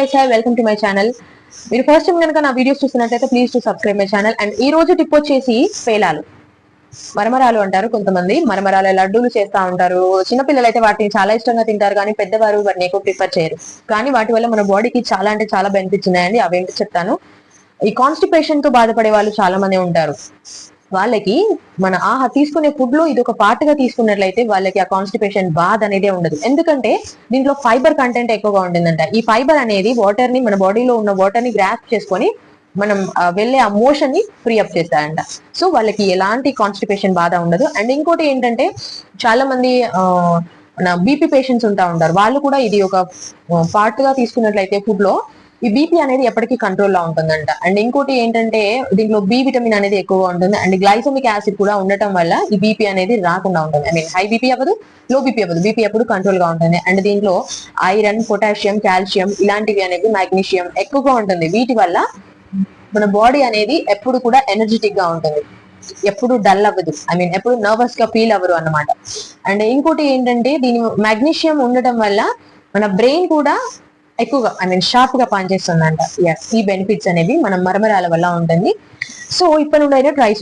Guys hi welcome to my channel మీరు first time కనుక నా వీడియోస్ చూసినట్లయితే please to subscribe my channel and ఈ రోజు టిప్ వచ్చేసి పేలాలు. మరమరాలు అంటారు కొంతమంది. మరమరాల లడ్డూలు చేస్తా ఉంటారు? చిన్నపిల్లలు అయితే వాటిని చాలా ఇష్టంగా తింటారు కానీ పెద్దవారు వాటిని ఎక్కువ ప్రిఫర్ చేయరు. కానీ వాటి వల్ల మన బాడీకి చాలా అంటే చాలా బెనిఫిట్స్ ఉన్నాయండి. అవేంటి చెప్తాను. ఈ కాన్స్టిపేషన్తో బాధపడే వాళ్ళు చాలా మంది ఉంటారు. వాళ్ళకి మన ఆహా తీసుకునే ఫుడ్లో ఇది ఒక పార్ట్గా తీసుకున్నట్లయితే వాళ్ళకి ఆ కాన్స్టిపేషన్ బాధ అనేది ఉండదు. ఎందుకంటే దీంట్లో ఫైబర్ కంటెంట్ ఎక్కువగా ఉంటుందంట. ఈ ఫైబర్ అనేది వాటర్ని మన బాడీలో ఉన్న వాటర్ని గ్రాప్ చేసుకొని మనం వెళ్ళే ఆ మోషన్ని ఫ్రీ అప్ చేస్తారంట సో వాళ్ళకి ఎలాంటి కాన్స్టిపేషన్ బాధ ఉండదు. అండ్ ఇంకోటి ఏంటంటే చాలా మంది ఆ, మన బీపీ పేషెంట్స్ ఉంటా ఉంటారు. వాళ్ళు కూడా ఇది ఒక పార్ట్గా తీసుకున్నట్లయితే ఫుడ్లో ఈ బీపీ అనేది ఎప్పటికీ కంట్రోల్లో ఉంటుందంట. అండ్ ఇంకోటి ఏంటంటే దీంట్లో బి విటమిన్ అనేది ఎక్కువగా ఉంటుంది. అండ్ గ్లైసమిక్ యాసిడ్ కూడా ఉండటం వల్ల ఈ బీపీ అనేది రాకుండా ఉంటుంది. ఐ మీన్ హై బీపీ అవ్వదు లో బీపీ అవ్వదు. బీపీ ఎప్పుడు కంట్రోల్గా ఉంటుంది. అండ్ దీంట్లో ఐరన్ పొటాషియం కాల్షియం ఇలాంటివి అనేవి మాగ్నీషియం ఎక్కువగా ఉంటుంది. వీటి వల్ల మన బాడీ అనేది ఎప్పుడు కూడా ఎనర్జెటిక్గా ఉంటుంది. ఎప్పుడు డల్ అవ్వదు. ఐ మీన్ ఎప్పుడు నర్వస్గా ఫీల్ అవ్వరు అన్నమాట. అండ్ ఇంకోటి ఏంటంటే దీని మాగ్నీషియం ఉండటం వల్ల మన బ్రెయిన్ కూడా ఎక్కువగా ఐ మీన్ షార్ప్గా పనిచేస్తుందంట. ఎస్ ఈ బెనిఫిట్స్ అనేవి మన మరమరాల వల్ల ఉంటుంది. సో ఇప్పుడు నుండి ట్రై